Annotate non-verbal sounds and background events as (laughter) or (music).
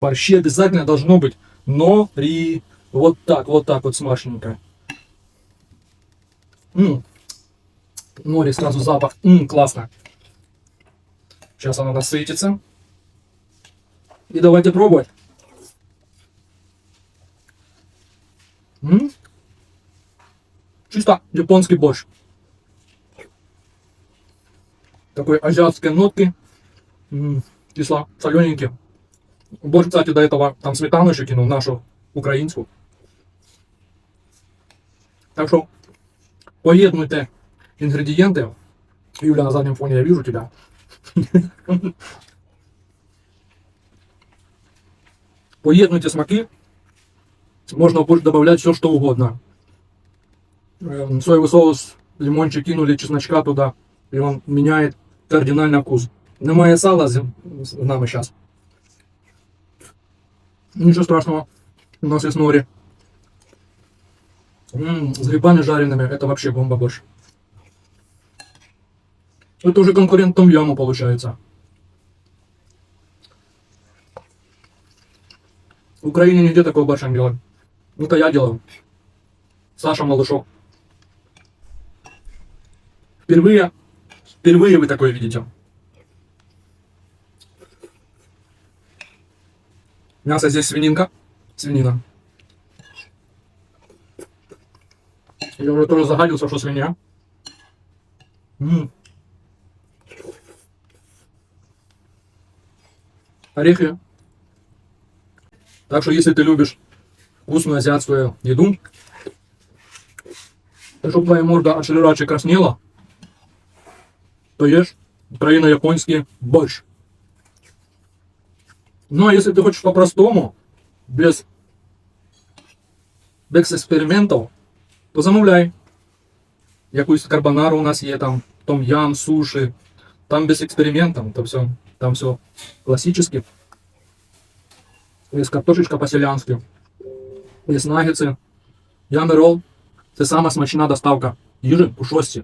В борще обязательно должно быть нори. Вот так, вот так вот смачненько. М. Нори сразу запах. М, классно. Сейчас оно насытится. И давайте пробовать. М? Чисто японский борщ. Такой азиатской нотки. М, Кисло, солененький. Борщ, кстати, до этого там сметану еще кинул, нашу українську. Так что поєднуйте інгредієнти. Юля, на заднем фоне я вижу тебя. (laughs) Поєднуйте смаки. Можно в борщ добавлять все, что угодно. Эм, Соевый соус, лимончик кинули, чесночка туда, и он меняет кардинально вкус. Немає сала з, з нами сейчас. Ничего страшного. У нас есть нори. М, с грибами жареными. Это вообще бомба борщ. Это уже конкурент Том Яму получается. В Украине нигде такого борща не делают. Это я делаю. Саша Малышов. Впервые, впервые вы такое видите. Мясо здесь свининка. Свинина. Я уже тоже загадился, что свинья. М. Орехи. Так что если ты любишь вкусную азиатскую еду, чтобы твоя морда от шрирачи краснела, то ешь украино-японский борщ. Ну, а если ты хочешь по-простому, без, без експериментів, то замовляй. Якусь карбонару у нас є там, том ям, суши. Там без експериментів, то все, там все классически. Есть картошечка по-селянськи. Есть наггетси. Ями рол. Це сама смачна доставка їжі у.